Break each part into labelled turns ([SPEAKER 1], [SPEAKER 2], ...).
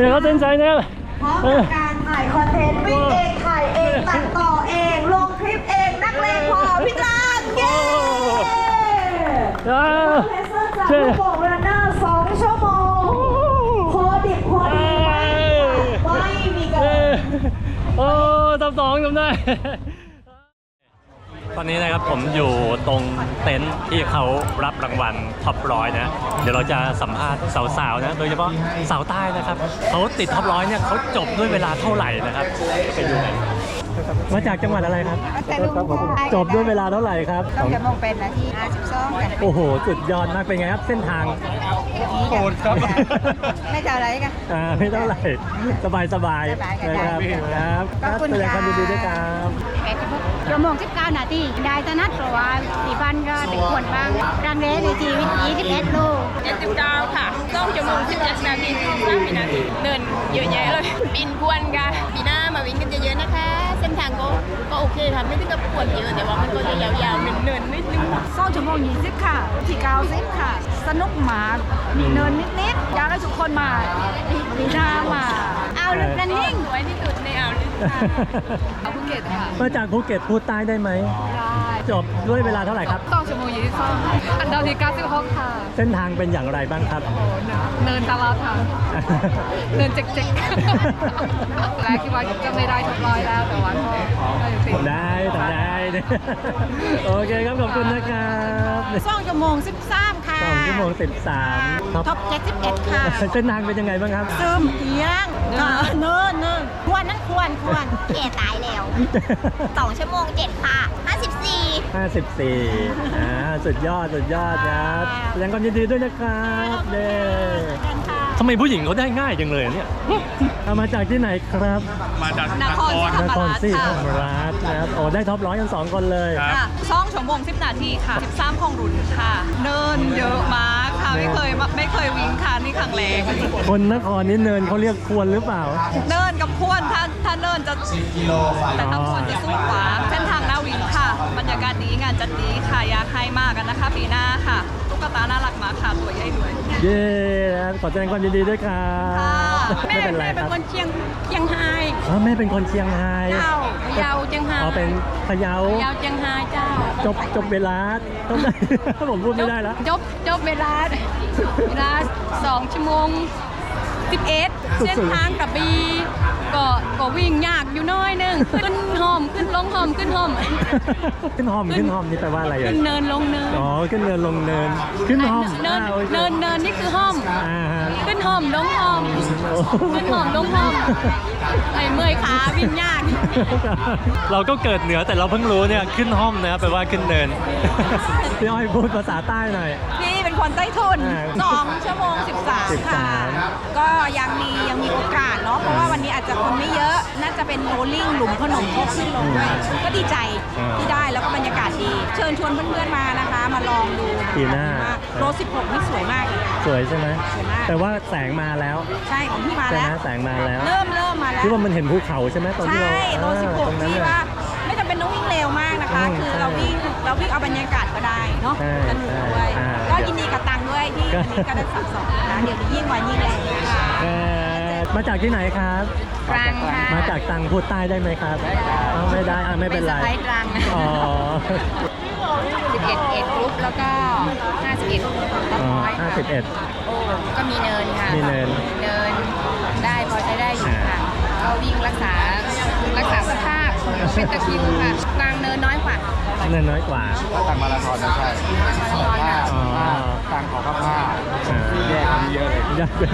[SPEAKER 1] เดี๋ยวเขาเต้นใจนะครับ
[SPEAKER 2] พร้อม
[SPEAKER 1] เอ
[SPEAKER 2] กั
[SPEAKER 1] อบ
[SPEAKER 2] การถ่ายคอนเทนต์วิ่งเองถ่ายเองตัดต่อเองลงคลิปเองนักเลงพอพี่ตรังเย้
[SPEAKER 1] อ่า
[SPEAKER 2] เลเซอร์จากลูกโป่งรันเนอร์สองชั่วโมงพอดิบพอดีไม่ไม่มีเกิ
[SPEAKER 1] เอ้
[SPEAKER 2] น
[SPEAKER 1] โอ้ทำสองทำได้ ตอนนี้นะครับผมอยู่ตรงเต็นท์ที่เขารับรางวัลท็อปร้อยนะ เดี๋ยวเราจะสัมภาษณ์สาวๆนะ โดยเฉพาะสาวใต้นะครับเขาติดท็อปร้อยเนี่ยเขาจบด้วยเวลาเท่าไหร่นะครับไปดูกันมาจากจังหวัดอะไรครับ จบด้วยเวลาเท่าไหร่ครับ
[SPEAKER 3] ต้องจะมองเป็นนาที52กัน
[SPEAKER 1] โอ้โห สุดยอดมากเป็นไงครับเส้นทาง
[SPEAKER 3] โหดครับ ไม่เท่าไรกัน
[SPEAKER 1] อ่าไม่เท่าไหร่สบายสบาย
[SPEAKER 3] สบายๆ
[SPEAKER 1] นะครับครับ
[SPEAKER 3] ขอบคุณ
[SPEAKER 1] แสดงความ
[SPEAKER 3] ค่ะ
[SPEAKER 1] ยินดีด้วยครับ
[SPEAKER 3] ชั่วโมง19 นาทีได้ตนัดเพราะว่าสี่พันก็เป็นขวดบ้างครั้งแรกในชีวิต21โล
[SPEAKER 4] 79ค่ะต้องชั่วโมง11นาที3วินาทีเดินเยอะแยะเลยบินกวนค่ะปีหน้ามาวิ่งกันเยอะๆนะคะ เส้นทางก็ก็โอเคค่ะไม่ถึงกับปวดเยอะแต่ว่ามันก็จะยาวๆเนินๆนิดนึง
[SPEAKER 3] สองชั่วโมง20ค่ะที่90ค่ะ สนุกมากมีเนินนิดๆอยากให้ทุกคนมาปีหน้ามาเอาลึกนันนิ่ง
[SPEAKER 4] สวยที่สุดในอ่าว
[SPEAKER 3] ภูเก็ตค่ะ
[SPEAKER 1] มาจากภูเก็ตพูดใต้ได้ไหม จบด้วยเวลาเท่าไหร่ครับ
[SPEAKER 3] สองชั่วโมง22อันดับที่96ค่ะ
[SPEAKER 1] เส้นทางเป็นอย่างไรบ้างครับ
[SPEAKER 3] เนินตลาดค่ะ เนินเจ๊กๆแรกคิดว่าจะไม่ได้ทุกร้อยแล้วแต่ว่าก็ก็ยังติด
[SPEAKER 1] ได้ทำได้ โอเคครับขอบคุณนะครับ
[SPEAKER 3] สองชั่วโมง13ค่ะ
[SPEAKER 1] สองชั่วโมงสิบสามท็อป
[SPEAKER 3] ท็อป71ค่ะ
[SPEAKER 1] เส้นทางเป็นยังไงบ้างครับ
[SPEAKER 3] ซึมเอียงเนินเนินเนินควรนั่นควรควร
[SPEAKER 5] แก่ตายแล้ว2ชั่วโมง7ค่ะ54
[SPEAKER 1] 54อ่าสุดยอดสุดยอดครับแสดงความยินดีด้วยนะครับเด้ทำไมผู้หญิงเขาได้ง่ายจังเลยเนี่ยเอามาจากที่ไหนครับ
[SPEAKER 6] มาจาก
[SPEAKER 4] นครศรีธรร
[SPEAKER 1] น
[SPEAKER 4] ม
[SPEAKER 1] คร
[SPEAKER 4] ราช
[SPEAKER 1] ศรีธร
[SPEAKER 4] ค่ะ
[SPEAKER 1] รมราชนะครับโอ้ได้ท็อปร้อยกันสองคนเลย
[SPEAKER 4] ค่ะช่องชั่วโมง10นาทีค่ะ13ของรุ่นค่ะ เนินเยอะมากค่ะไม่เคยไม่เคยวิ่งค่ะนี่ครั้งแรก
[SPEAKER 1] คนนครนี่เนินเขาเรียกควรหรือเปล่า
[SPEAKER 4] เนินกับพวนถ้าถ้าเนินจะแต่ถ้าพวนจะสูงกว่าเส้นทางหน้าวินค่ะบ รรยากาศดีงานจัดดีค่ะอยากให้มากกันนะคะ ปีหน้าค่ะตุ๊กตาน่ารักมากค่ะตัวใหญ่ด้วย
[SPEAKER 1] เย้นะครับขอแสดงความยินดีด้วยครับ
[SPEAKER 4] ค่ะแม่
[SPEAKER 1] ไม่เป็นไร
[SPEAKER 4] แม่
[SPEAKER 1] ค
[SPEAKER 4] เป็น
[SPEAKER 1] รับ
[SPEAKER 4] คนเชียงเชียงไฮ้
[SPEAKER 1] อ๋อแม่เป็นคนเชียงราย
[SPEAKER 4] เจ้าพะเยาเชียงไฮ้
[SPEAKER 1] อ๋อเป็นพะเยา
[SPEAKER 4] พะเยาเชียงไฮ้เจ้า
[SPEAKER 1] จบจบเวลาต้องได้ ผมพูดไม่ได้แล้ว
[SPEAKER 4] จบจบเวลาเวลาสองชั่วโมง11
[SPEAKER 1] สุดๆ
[SPEAKER 4] เส้นทางกระบี่ ก็ก็วิ่งยากอยู่น้อยหนึงขึ้นหอมขึ้นลงหอมขึ้นหอม
[SPEAKER 1] ขึ้นหอมขึ้นหอมนี่แปลว่าอะไรเอ่
[SPEAKER 4] ขึ้
[SPEAKER 1] ย
[SPEAKER 4] นเนินลงเนิน
[SPEAKER 1] อ๋อขึ้นเนินลงเนินขึ้นหอม
[SPEAKER 4] เนิน
[SPEAKER 1] อ่าโอค
[SPEAKER 4] เนินเนินนี่คือห้อม
[SPEAKER 1] อ่าฮะ
[SPEAKER 4] ขึ้นหอมลงหอม
[SPEAKER 1] โอ้
[SPEAKER 4] ขึ้นหอมลงหอมไอ้เมื่อยขาวิ่งยาก
[SPEAKER 1] เราก็เกิดเหนือแต่เราเพิ่งรู้เนี่ยขึ้นห้อมนะครับแปลว่าขึ้นเนินพี่อ้อยพูดภาษาใต้หน่อย
[SPEAKER 3] พี่เป็นคนใต้ทุน
[SPEAKER 1] อ่า
[SPEAKER 3] สองชั่วโมง 13 ค่ะ
[SPEAKER 1] 13
[SPEAKER 3] ก็ยังมียังมีโอกาสเนาะเพราะว่าวันนี้อา จจะคนไม่เยอะน่าจะเป็นโรลลิ่งหลุมขนมครกขึ้นลงด้วยก็ดีใจ
[SPEAKER 1] อ่า
[SPEAKER 3] ที่ได้แล้วก็บรรยากาศดี เชิญชวนเพื่อนๆมานะคะ มาลองดู
[SPEAKER 1] ปีหน้า
[SPEAKER 3] ดีมกโรล16นี่สวยมากเลยอะ
[SPEAKER 1] สวยใช่ไหม
[SPEAKER 3] สวยมาก
[SPEAKER 1] แต่ว่าแสงมาแล้ว
[SPEAKER 3] ใช่ของพี่มา
[SPEAKER 1] ใช่
[SPEAKER 3] แล้
[SPEAKER 1] ไหม
[SPEAKER 3] ว
[SPEAKER 1] แสงมาแล้ว
[SPEAKER 3] เริ่มเริ่มมาแล้ว
[SPEAKER 1] ที่ว่ามันเห็นภูเขาใช่ไหมตอนที่
[SPEAKER 3] ใช่
[SPEAKER 1] เรา
[SPEAKER 3] โรล
[SPEAKER 1] อ่าตรง
[SPEAKER 3] 16
[SPEAKER 1] นั้น
[SPEAKER 3] ที่
[SPEAKER 1] น่ะ
[SPEAKER 3] ว่าไม่จำเป็นต้องวิ่งเร็วมากนะคะ
[SPEAKER 1] อืม
[SPEAKER 3] คือเราวิ่งเราวิ่งเอาบรรยากาศก็ได้เนาะ
[SPEAKER 1] ใช่
[SPEAKER 3] สนุกด้วย
[SPEAKER 1] ใช่อ่า
[SPEAKER 3] ก็ยินดีกับตังค์ด้วยที่
[SPEAKER 1] ก็
[SPEAKER 3] อันนี้ก็ได้สับสองนะคะ เดี๋ยวนี้ยิ่งกว่ายิ่งแรงนะคะ
[SPEAKER 1] เอ่อ มาจากที่ไห
[SPEAKER 4] ตรังค่ะ
[SPEAKER 1] มาจากตังพูดใต้ได้ไหมครับอ้าวไม่ได้อะไม่เป็นไร
[SPEAKER 4] เป็นสะพ้ายตรัง
[SPEAKER 1] อ๋อ
[SPEAKER 4] 11เอ็ดกรุ๊ปแล้วก็ 51
[SPEAKER 1] อ๋อห้าสิบเอ็ด
[SPEAKER 4] ก็มีเนินค่ะ
[SPEAKER 1] มีเนิน
[SPEAKER 4] เนินได้พอใช้ได้อยู่ค่ะ ก็วิ่งรักษารักษาสภาพเป็นตะคริวค่ะกลางเนินน้อยกว่า
[SPEAKER 1] เนินน้อยกว่า
[SPEAKER 6] ถ้าต่างมาราธอนนะใช่
[SPEAKER 1] อ๋อ
[SPEAKER 6] ต่างขอข้าวผ้า
[SPEAKER 1] อ่า
[SPEAKER 6] แยกกันเยอะเลย
[SPEAKER 1] ยากเลย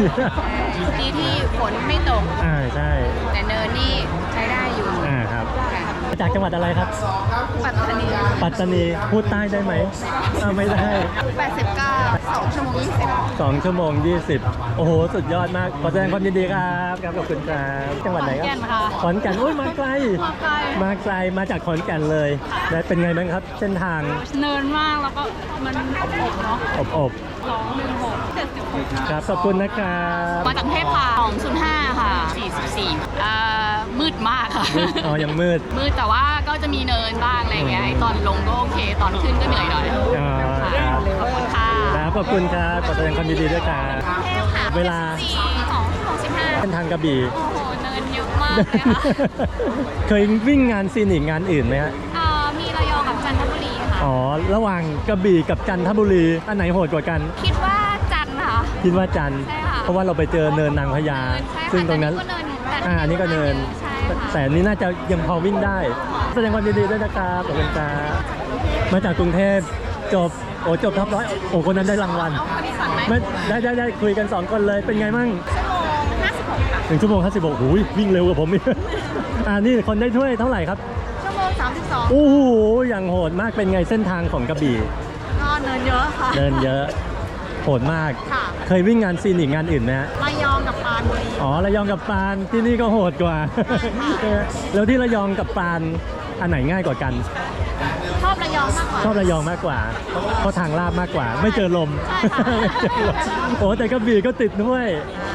[SPEAKER 4] ดีที่ฝนไม่ตก
[SPEAKER 1] อ่าใช่
[SPEAKER 4] แต่เนินนี่ใช้ได้อยู่
[SPEAKER 1] อ่าครับ
[SPEAKER 4] ค่ะ
[SPEAKER 1] มาจากจังหวัดอะไรครับ
[SPEAKER 4] ปัตตานี
[SPEAKER 1] ปัตตานีพูดใต้ได้ไหมอ่าไม่ได้
[SPEAKER 4] 89 2 ชั่วโมง20
[SPEAKER 1] สองชั่วโมง 20 โอ้โห สุดยอดมากขอแสดงความยินดีครับครับขอบคุณครับจังหวัดไหนครับขอนแก่นอุ้ยมาไกล
[SPEAKER 4] มาไกล
[SPEAKER 1] มาไกลมาจากขอนแก่นเลยและเป็นไงบ้างครับ เส้นทาง
[SPEAKER 4] เนินมากแล้วก็มันอบๆเนาะ
[SPEAKER 1] อบอบ
[SPEAKER 4] 216 76
[SPEAKER 1] ครับขอบคุณนะครับ
[SPEAKER 4] มาจากกรุงเทพค่ะ205 ค่ะ 44อ่ามืดมากค่ะ
[SPEAKER 1] มืดอ๋อยังมืด
[SPEAKER 4] มืดแต่ว่าก็จะมีเนินบ้างอะไรอย่างเงี้ยไอ้ตอนลงก็โอเค ตอนขึ้นก็เหนื่อยหน่อย
[SPEAKER 1] อ๋อ
[SPEAKER 4] ค่ะ
[SPEAKER 1] ครับ
[SPEAKER 4] ขอบคุณค่ะ
[SPEAKER 1] ครับขอบคุณครับขอแสดงความยินดีด้วยครับ
[SPEAKER 4] เทพค่ะ
[SPEAKER 1] เวลา
[SPEAKER 4] 4 2 6 15
[SPEAKER 1] เส้นทางกระบี่
[SPEAKER 7] โอ้โห เนินเยอะมากเลยค่ะ
[SPEAKER 1] เคยวิ่งงานซีนิกงานอื่นไหมฮะ
[SPEAKER 7] เอ่อมีระยองกับจันทบุรีค่ะ
[SPEAKER 1] อ๋อ ระหว่างกระบี่กับจันทบุรี อันไหนโหดกว่ากัน
[SPEAKER 7] คิดว่าจันทร์ค่ะ
[SPEAKER 1] คิดว่าจันทร์
[SPEAKER 7] ใช่ค่ะ
[SPEAKER 1] เพ ราะว่าเราไปเจอเนินนางพญา
[SPEAKER 7] เนินใช่ค่ะ
[SPEAKER 1] ซึ่งตรงนั้น
[SPEAKER 7] แต่นี่ก็เนิน แต่
[SPEAKER 1] อ่าอันนี้ก็เนิน
[SPEAKER 7] ใช่ค่ะ
[SPEAKER 1] แต่อันนี้น่าจะยังพอวิ่งได้ แสดงความยินดีด้วยนะครับขอบคุณครับมาจากกรุงเทพจบโอ้จบท็อปร้อยโอ้คนนั้นได้รางวัล
[SPEAKER 7] คนที่สั่งไหม
[SPEAKER 1] ไม่ได้ได้ได้คุยกัน 2 คนเลยเป็นไงมั่ง
[SPEAKER 7] 56ค่ะ
[SPEAKER 1] หนึ่งชั่วโมงห้าสิบหกหูยวิ่งเร็วกว่าผมอีกอ่านี่คนได้ถ้วยเท่าไหร่ครับ
[SPEAKER 3] ชั่วโมง32
[SPEAKER 1] โอ้โหอย่างโหดมากเป็นไงเส้นทางของกระบี่
[SPEAKER 3] ก็เนินเยอะค่ะ
[SPEAKER 1] เดินเยอะโหดมาก
[SPEAKER 3] ค่ะ
[SPEAKER 1] เคยวิ่งงานซีนิกงานอื่นไหมฮะ
[SPEAKER 3] ระยองกับปรานบุรี
[SPEAKER 1] อ๋อระยองกับปานที่นี่ก็โหดกว่าแล้วที่ระยองกับปานอันไหนง่ายกว่ากัน
[SPEAKER 3] ชอบระยองมากกว่า
[SPEAKER 1] ชอบระยองมากกว่า เพราะทางลาบมากกว่า ไม่เจอลม
[SPEAKER 3] ใช่ค่ะ
[SPEAKER 1] ไม่เจอลมโอ้แต่กระบี่ก็ติดด้วย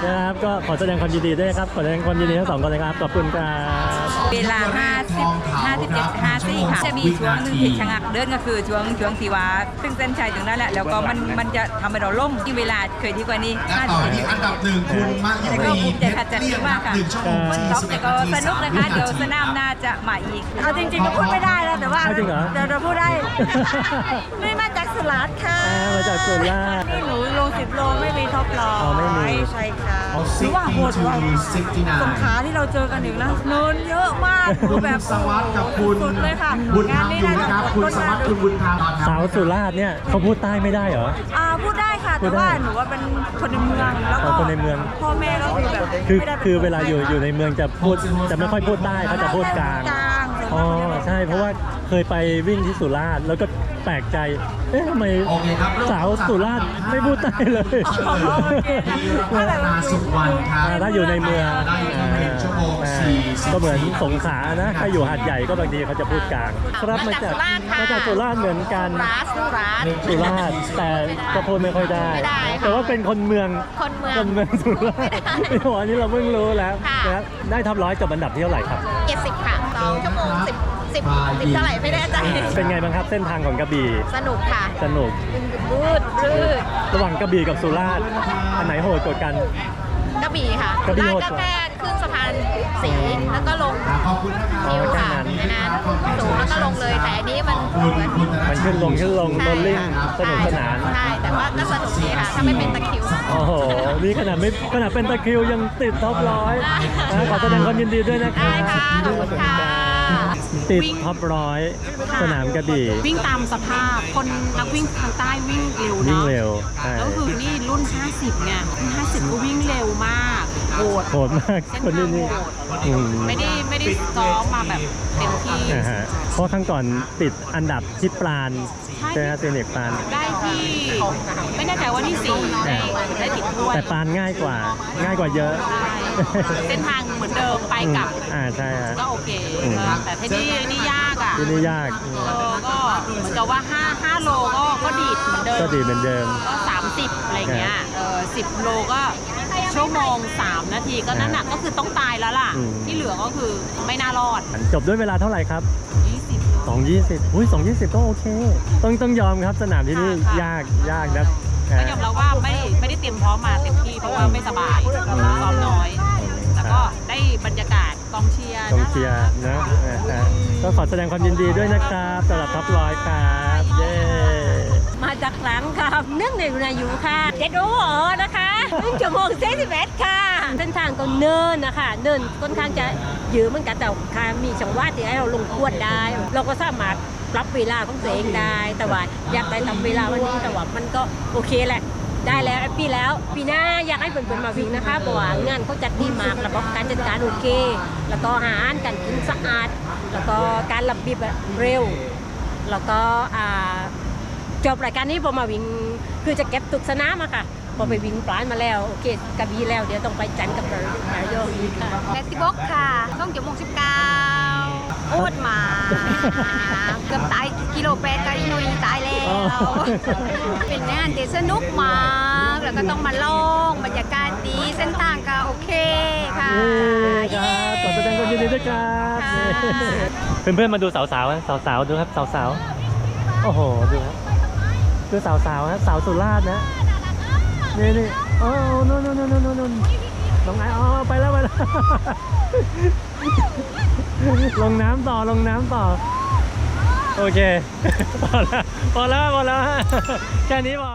[SPEAKER 1] นะครับก็ขอแสดงความยินดีด้วยครับขอแสดงความยินดีทั้งสองคนเลยครับขอบคุณครับ
[SPEAKER 8] เวลา 50 57 54ค่ะ จะมีช่วงหนึงที่ชะงักเดินก็คือช่วงช่วงที่ว่าซึ่งเส้นชัยตรงนั้นแหละ แล้วก็มันมันจะทำให้เราล่มที่เวลาเคยดีกว่านี้
[SPEAKER 9] และต่อที่อันดับหนึ่งคุณมะยุ
[SPEAKER 8] แต่ก็
[SPEAKER 9] รี
[SPEAKER 8] ภูมิใจค่ะจัด
[SPEAKER 9] เรีย
[SPEAKER 8] มากค่ะ
[SPEAKER 9] หนึ่งชั่วโมง
[SPEAKER 8] ท็อปแต่ก็สนุกนะคะ เดี๋ยวสนามหน้าจะมาอีก
[SPEAKER 3] เอาจริงๆก็พูดไม่ได้แล้วแต่ว่า
[SPEAKER 1] เอาจริงเหรอ
[SPEAKER 3] เดี๋ยวเราพูดได้นี่มาจากสุราษฎร์ค่ะ
[SPEAKER 1] อ่ามาจากสุราษฎร์
[SPEAKER 3] นี่หนูลงสิบโลไม่มีท็อปร้อย
[SPEAKER 1] อ๋อไม่มี
[SPEAKER 3] ใช่ค่ะ
[SPEAKER 9] เอา
[SPEAKER 3] หรือว่าโหดกว่า
[SPEAKER 9] 62
[SPEAKER 3] สงขลาที่เราเจอกันอีกนะเนินเยอะมากคือแบบ
[SPEAKER 9] สวัสดิ์กับคุณ
[SPEAKER 3] สุดเลยค่ะ
[SPEAKER 9] บุญธ
[SPEAKER 3] งาร
[SPEAKER 9] ร
[SPEAKER 3] น
[SPEAKER 9] ม
[SPEAKER 3] นี้
[SPEAKER 9] อยู่
[SPEAKER 3] น่า
[SPEAKER 9] นะ
[SPEAKER 3] จะ
[SPEAKER 9] ครับคุณสวัสดิ์คุณบุญธรรม
[SPEAKER 1] สาวสุราษฎร์เนี่ยเขาพูดใต้ไม่ได้เหรอ
[SPEAKER 3] อ่าพูดได้ค่ะ
[SPEAKER 1] พู
[SPEAKER 3] แต่
[SPEAKER 1] ดได้
[SPEAKER 3] ว่าหนูว่าเป็นคนในเมืองแล้ว
[SPEAKER 1] อ๋
[SPEAKER 3] ก็
[SPEAKER 1] อคนในเมือง
[SPEAKER 3] พ่อแม่ก็คือแบบ
[SPEAKER 1] คือ
[SPEAKER 3] ไม่ได้ป็น
[SPEAKER 1] คือเวลาอยู่
[SPEAKER 3] คน
[SPEAKER 1] อยู่ในเมืองจะพูดจะไม่ค่อยพูดใต้เขาจะพูดกลาง
[SPEAKER 3] กลาง
[SPEAKER 1] อ๋อใช่เพราะว่าเคยไปวิ่งที่สุราษฎร์แล้วก็แปลกใจ เอ๊ะทำไม
[SPEAKER 9] โอเคครับ
[SPEAKER 1] สาวสุราษฎร์ไม่พูดใต้เลย
[SPEAKER 3] อ๋อโอเคค่ะ
[SPEAKER 9] นาสุวรรณครับ
[SPEAKER 1] อ่าถ้าอยู่ในเมือง
[SPEAKER 9] ได้อยู่ที่หนึ่งชั่วโมง
[SPEAKER 1] อ่า
[SPEAKER 9] สี่สิบ
[SPEAKER 1] ก็เหมือนสงขลานะถ้าอยู่หาดใหญ่ก็บางทีเขาจะพูดกลางครับมาจากมาจากสุราษฎร์เหมือนกัน
[SPEAKER 5] ร้านสุราษฎร์
[SPEAKER 1] สุราษฎร์แต่ก็พูดไม่ค่อยได้
[SPEAKER 5] ไม่ได้ค่ะ
[SPEAKER 1] แต่ว่าเป็นคนเมือง
[SPEAKER 5] คนเมือง
[SPEAKER 1] คนเมืองสุราษฎร์
[SPEAKER 5] ไม่ได้
[SPEAKER 1] โอ้โหอันนี้เราเพิ่งรู้แล้ว
[SPEAKER 5] ค่ะ
[SPEAKER 1] นะครับได้ท็อปร้อยจบอันดับที่เท่าไหร่ครับ
[SPEAKER 5] 10 10 10เท่าไหร่ไม่แน่ใจ
[SPEAKER 1] เป็นไงบ้างครับเส้นทางของกระบี่
[SPEAKER 5] สนุกค่ะ
[SPEAKER 1] สนุก
[SPEAKER 5] รูดรืด
[SPEAKER 1] ระหว่างกระบี่กับสุราษฎร์อันไหนโหดกว่ากัน
[SPEAKER 5] กระบี่ค่ะ
[SPEAKER 1] กระบี่
[SPEAKER 5] ลา
[SPEAKER 1] โห
[SPEAKER 5] ด
[SPEAKER 1] ด
[SPEAKER 5] ก็
[SPEAKER 1] กว่า
[SPEAKER 5] แค่ขึ้นสะพานสีแล้วก็ลง
[SPEAKER 9] ขอบคุณนะครับ
[SPEAKER 5] คิวค่ะ
[SPEAKER 1] อ๋อแค่นั้น
[SPEAKER 5] ในนั้นสูงแล้วก็ลงเลยแต่อันนี้มัน
[SPEAKER 9] คุณคุณ
[SPEAKER 1] มันขึ้นลงขึ้นลง
[SPEAKER 5] ใช่
[SPEAKER 1] โรลลิ่งสนุกสนาน
[SPEAKER 5] ใช่แต่ว่าก็สนุกดีค่ะ ถ้าไม่เป็นตะคริว
[SPEAKER 1] โอ้โห นี่ขนาดไม่ขนาดเป็นตะคริวยังติดท็อปร้อย
[SPEAKER 5] ได้
[SPEAKER 1] นะขอแสดงความยินดีด้วยนะครั
[SPEAKER 5] ได้
[SPEAKER 1] บ
[SPEAKER 5] ค่ะขอบคุณค่ะ
[SPEAKER 1] ติดท็อปร้อยสนามกระบี่
[SPEAKER 7] วิ่งตามสภาพ คนนักวิ่งทางใต้วิ่งเร็ว
[SPEAKER 1] วิ่ง
[SPEAKER 7] เนาะ
[SPEAKER 1] เร็วใช่
[SPEAKER 7] แล้วคือนี่รุ่น 50ไงรุ่น50 ก็วิ่งเร็วมากโหด
[SPEAKER 1] โหดมาก
[SPEAKER 7] เส้น
[SPEAKER 1] คนที่
[SPEAKER 7] ทาง
[SPEAKER 1] นี่
[SPEAKER 7] โหด
[SPEAKER 1] อืม
[SPEAKER 7] ไม่ได้ไม่ได้ซ้อมมาแบบเต็มที่
[SPEAKER 1] อ่าฮะเพราะครั้งก่อนติดอันดับที่ปราณ
[SPEAKER 7] ใช่
[SPEAKER 1] ใช่ไหมครับเซเนกปราณ
[SPEAKER 7] ได้ที่ ไม่แน่ใจว่าที่สี่ได้ได้ติดถ้วย
[SPEAKER 1] แต่ปราณง่ายกว่า ง่ายกว่าเยอะ
[SPEAKER 7] ใช่เส้นทางเหมือนเดิมไปกลับ
[SPEAKER 1] อ่าใช่ฮะ
[SPEAKER 7] ก็โอเค
[SPEAKER 1] อืม
[SPEAKER 7] เออแต่ที่นี่นี่ยากอะ
[SPEAKER 1] ที่นี่ยากอืม
[SPEAKER 7] เออก็เหมือนกับว่า5 5โลก็ก็ดีดเหมือนเดิม
[SPEAKER 1] ก็ดีเหมือนเดิม
[SPEAKER 7] ก็30อะไรเงี้ยเออ10โลก็ชั่วโมง 3 นาทีก็นั่นน่ะก็คือต้องตายแล้วล่ะ
[SPEAKER 1] อืม
[SPEAKER 7] ที่เหลือก็คือไม่น่ารอด
[SPEAKER 1] จบด้วยเวลาเท่าไหร่ครับ
[SPEAKER 7] 20
[SPEAKER 1] 220อุ้ย220ก็โอเค ต้องต้องยอมครับสนามที่นี่
[SPEAKER 7] ค่ะ
[SPEAKER 1] ยากยากนะ
[SPEAKER 7] ก็ยอมรับว่าไม่ไม่ได้เตรียมพร้อมมาเต็มที่เพราะว่าไม่สบายซ้อมน้อย แล้วก็ได้บรรยากาศกองเชียร์
[SPEAKER 1] กองเชียร์นะอ่าฮะก็ขอแสดงความยินดีด้วยนะครับสำหรับท็อปร้อยครับเย้
[SPEAKER 10] มาจากหลังค่ะเนื่องในอายุค่ะเจ็ดโอ้โหนะคะหนึ่งชั่วโมงเซสิบเอ็ดค่ะ เส้นทางก็เนินนะคะ เนินค่อนข้างจะ เยอะเหมือนกันแต่ค่ะมีช่องว่างที่ให้เราลงขวดได้ เราก็สามารถรับเวลาของตัวเองได้ แต่ว่าอยากไปทำเวลาวันนี้แต่ว่ามันก็โอเคแหละได้แล้วปีแล้วปีหน้าอยากให้เพื่อนๆมาวิ่งนะคะเพราะว่างานเขาจัดดีมากระบบการจัดการโอเค แล้วก็อาหารการกินสะอาด แล้วก็การรับบีบเร็ว แล้วก็จบรายการนี้พอมาวิ่งคือจะเก็บตุกสนามอะค่ะ พอไปวิ่งปลานมาแล้วโอเคกระบี่แล้วเดี๋ยวต้องไปจันทร์กับระยองอีกค่ะ
[SPEAKER 5] แปดสิบกค่ะต้องชั่วโมงสิบเก้าโคตรหมาเกือบตายกิโลแปดกับอีนุยตายแล้ว
[SPEAKER 1] อ๋อ
[SPEAKER 5] เป็นงานที่สนุกมากแล้วก็ต้องมาลองบรรยากาศดีเส้นทางก็โอเคค่ะ
[SPEAKER 1] เย้ครับขอแสดงความยินดีด้วยครับ
[SPEAKER 5] ค่ะ
[SPEAKER 1] เพื่อนๆมาดูสาวๆนะสาวๆดูครับสาวๆโอ้โหดูครับดูสาวๆนะสาวสุราษฎร์นะ นี่นี่โอ้โน่นโน่นโน่นโน่นโน่นลงไงอ๋อไปแล้วไปแล้ว ลงน้ำต่อลงน้ำต่อ โอเค พอแล้วพอแล้วพอแล้วแค่นี้พอ